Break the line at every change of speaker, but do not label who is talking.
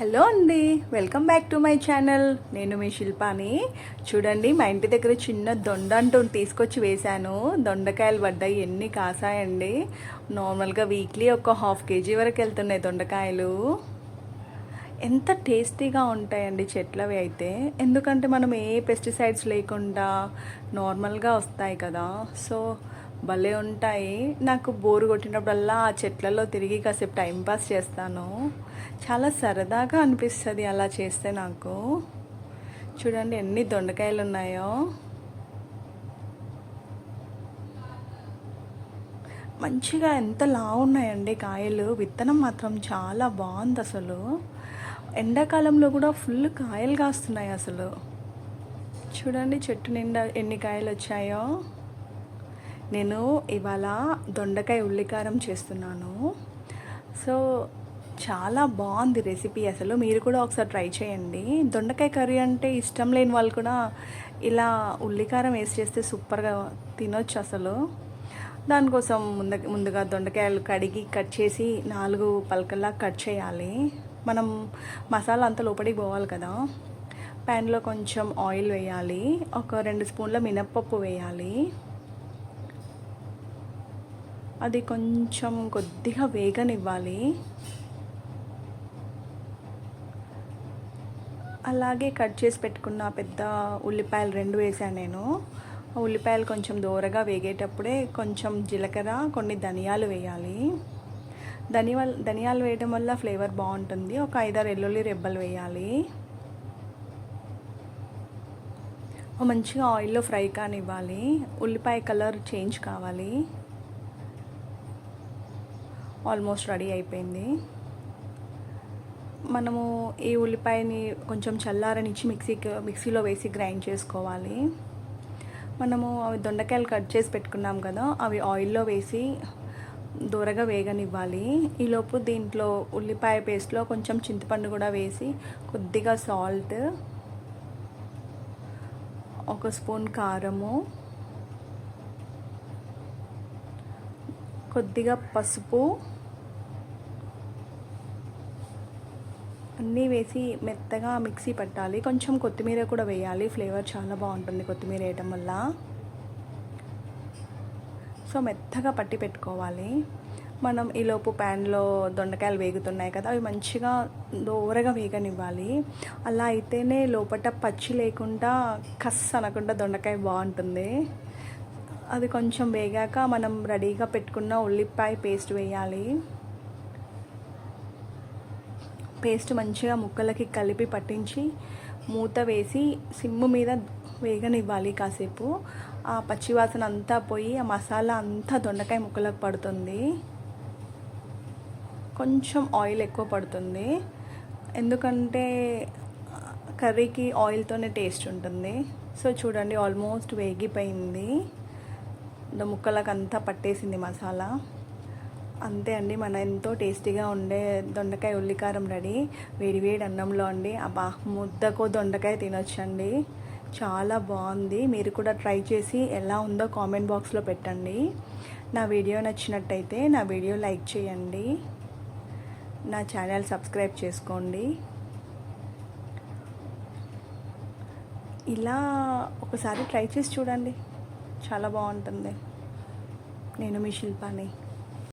Hello అండి welcome back to my channel. నేను మీ శిల్పాని. చూడండి మా ఇంటి దగ్గర చిన్న దొండ అంటూ తీసుకొచ్చి వేశాను. దొండకాయలు పడ్డాయి ఎన్ని కాసాయండి. నార్మల్గా వీక్లీ ఒక హాఫ్ కేజీ వరకు వెళ్తున్నాయి దొండకాయలు. ఎంత టేస్టీగా ఉంటాయండి చెట్లవి అయితే. ఎందుకంటే మనం ఏ పెస్టిసైడ్స్ లేకుండా నార్మల్గా వస్తాయి కదా. సో భలే ఉంటాయి. నాకు బోరు కొట్టినప్పుడల్లా ఆ చెట్లలో తిరిగి కాసేపు టైంపాస్ చేస్తాను. చాలా సరదాగా అనిపిస్తుంది అలా చేస్తే నాకు. చూడండి ఎన్ని దొండకాయలు ఉన్నాయో మంచిగా ఎంత లా ఉన్నాయండి కాయలు. విత్తనం మాత్రం చాలా బాగుంది అసలు. ఎండాకాలంలో కూడా ఫుల్ కాయలు కాస్తున్నాయి అసలు. చూడండి చెట్టు నిండా ఎన్ని కాయలు వచ్చాయో. నేను ఇవాళ దొండకాయ ఉల్లికారం చేస్తున్నాను. సో చాలా బాగుంది రెసిపీ అసలు. మీరు కూడా ఒకసారి ట్రై చేయండి. దొండకాయ కర్రీ అంటే ఇష్టం లేని వాళ్ళు కూడా ఇలా ఉల్లికారం వేసి చేస్తే సూపర్గా తినొచ్చు అసలు. దానికోసం ముందు ముందుగా దొండకాయలు కడిగి కట్ చేసి నాలుగు పలకల్లా కట్ చేయాలి. మనం మసాలా అంతా లోపలికి పోవాలి కదా. ప్యాన్లో కొంచెం ఆయిల్ వేయాలి. ఒక రెండు స్పూన్ల మినప్పప్పు వేయాలి. అది కొంచెం కొద్దిగా వేగనివ్వాలి. అలాగే కట్ చేసి పెట్టుకున్న పెద్ద ఉల్లిపాయలు రెండు వేసాను నేను. ఆ ఉల్లిపాయలు కొంచెం దూరగా వేగేటప్పుడే కొంచెం జీలకర్ర కొన్ని ధనియాలు వేయాలి. ధనియాలు ధనియాలు వేయడం వల్ల ఫ్లేవర్ బాగుంటుంది. ఒక ఐదారు ఎల్లుల్లి రెబ్బలు వేయాలి. మంచిగా ఆయిల్లో ఫ్రై కానివ్వాలి. ఉల్లిపాయ కలర్ చేంజ్ కావాలి. ఆల్మోస్ట్ రెడీ అయిపోయింది. మనము ఈ ఉల్లిపాయని కొంచెం చల్లారనిచ్చి మిక్సీకి మిక్సీలో వేసి గ్రైండ్ చేసుకోవాలి. మనము అవి దొండకాయలు కట్ చేసి పెట్టుకున్నాం కదా అవి ఆయిల్లో వేసి దూరగా వేగనివ్వాలి. ఈలోపు దీంట్లో ఉల్లిపాయ పేస్ట్లో కొంచెం చింతపండు కూడా వేసి కొద్దిగా సాల్ట్ ఒక స్పూన్ కారము కొద్దిగా పసుపు అన్నీ వేసి మెత్తగా మిక్సీ పట్టాలి. కొంచెం కొత్తిమీర కూడా వేయాలి. ఫ్లేవర్ చాలా బాగుంటుంది కొత్తిమీర వేయటం వల్ల. సో మెత్తగా పట్టి పెట్టుకోవాలి. మనం ఈలోపు ప్యాన్లో దొండకాయలు వేగుతున్నాయి కదా అవి మంచిగా దూరగా వేగనివ్వాలి. అలా అయితేనే లోపల పచ్చి లేకుండా కస్ అనకుండా దొండకాయ బాగుంటుంది. అది కొంచెం వేగాక మనం రెడీగా పెట్టుకున్న ఉల్లిపాయ పేస్ట్ వేయాలి. పేస్ట్ మంచిగా ముక్కలకి కలిపి పట్టించి మూత వేసి సిమ్ము మీద వేగనివ్వాలి కాసేపు. ఆ పచ్చివాసన అంతా పోయి ఆ మసాలా అంతా దొండకాయ ముక్కలకు పడుతుంది. కొంచెం ఆయిల్ ఎక్కువ పడుతుంది. ఎందుకంటే కర్రీకి ఆయిల్తోనే టేస్ట్ ఉంటుంది. సో చూడండి ఆల్మోస్ట్ వేగిపోయింది. ముక్కలకు అంతా పట్టేసింది మసాలా. అంతే అండి. మన ఎంతో టేస్టీగా ఉండే దొండకాయ ఉల్లికారం రెడీ. వేడి వేడి అన్నంలో అండి. అబ్బా ముద్దకో దొండకాయ తినొచ్చండి. చాలా బాగుంది. మీరు కూడా ట్రై చేసి ఎలా ఉందో కామెంట్ బాక్స్లో పెట్టండి. నా వీడియో నచ్చినట్టయితే నా వీడియో లైక్ చేయండి. నా ఛానల్ సబ్స్క్రైబ్ చేసుకోండి. ఇలా ఒకసారి ట్రై చేసి చూడండి. చాలా బాగుంటుంది. నేను మీ శిల్పాని.